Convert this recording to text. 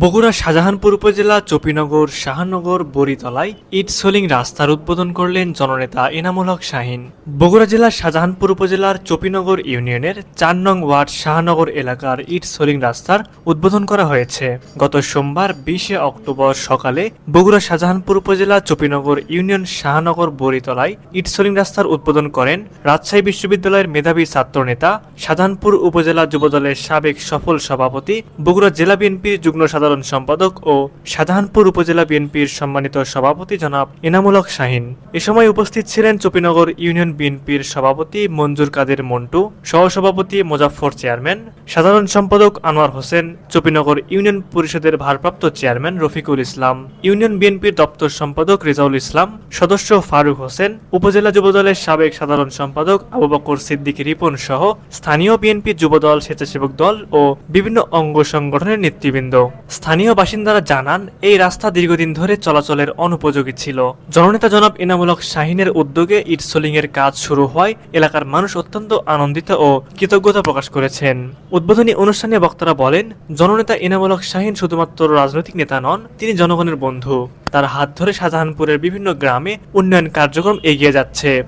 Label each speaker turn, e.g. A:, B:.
A: বগুড়া শাহজাহানপুর উপজেলা, চপিনগর, শাহনগর বরিতলায় ইট সোলিং রাস্তার উদ্বোধন করলেন জননেতা এনামুল হক শাহিন। বগুড়া জেলার শাহজাহানপুর উপজেলার চপিনগর ইউনিয়নের চার নং ওয়ার্ড শাহনগর এলাকার ইট সোলিং রাস্তার উদ্বোধন করা হয়েছে। গত সোমবার বিশে অক্টোবর সকালে বগুড়া শাহজাহানপুর উপজেলা, চপিনগর ইউনিয়ন, শাহনগর বরিতলায় ইট সোলিং রাস্তার উদ্বোধন করেন রাজশাহী বিশ্ববিদ্যালয়ের মেধাবী ছাত্রনেতা, শাহজাহানপুর উপজেলা যুবদলের সাবেক সফল সভাপতি, বগুড়া জেলা বিএনপির যুগ্ম সাধারণ সম্পাদক ও শাহজাহানপুর উপজেলা বিএনপির সম্মানিত সভাপতি জনাব এনামুল হক শাহিন। এ সময় উপস্থিত ছিলেন চপিনগর ইউনিয়ন বিএনপির সভাপতি মঞ্জুর কাদের মন্টু, সহসভাপতি মোজাফফর চেয়ারম্যান, সাধারণ সম্পাদক আনোয়ার হোসেন, চপিনগর ইউনিয়ন পরিষদের ভারপ্রাপ্ত চেয়ারম্যান রফিকুল ইসলাম, ইউনিয়ন বিএনপির দপ্তর সম্পাদক রেজাউল ইসলাম, সদস্য ফারুক হোসেন, উপজেলা যুবদলের সাবেক সাধারণ সম্পাদক আবু বকর সিদ্দিক রিপন সহ স্থানীয় বিএনপি যুবদল, স্বেচ্ছাসেবক দল ও বিভিন্ন অঙ্গ সংগঠনের নেতৃবৃন্দ। স্থানীয় বাসিন্দারা জানান, এই রাস্তা দীর্ঘদিন ধরে চলাচলের অনুপযোগী ছিল। জননেতা জনাব ইনামুলক শাহিনের উদ্যোগে ইটসোলিং এর কাজ শুরু হয়। এলাকার মানুষ অত্যন্ত আনন্দিত ও কৃতজ্ঞতা প্রকাশ করেছেন। উদ্বোধনী অনুষ্ঠানে বক্তারা বলেন, জননেতা ইনামুলক শাহিন শুধুমাত্র রাজনৈতিক নেতা নন, তিনি জনগণের বন্ধু। তার হাত ধরে শাহজাহানপুরের বিভিন্ন গ্রামে উন্নয়ন কার্যক্রম এগিয়ে যাচ্ছে।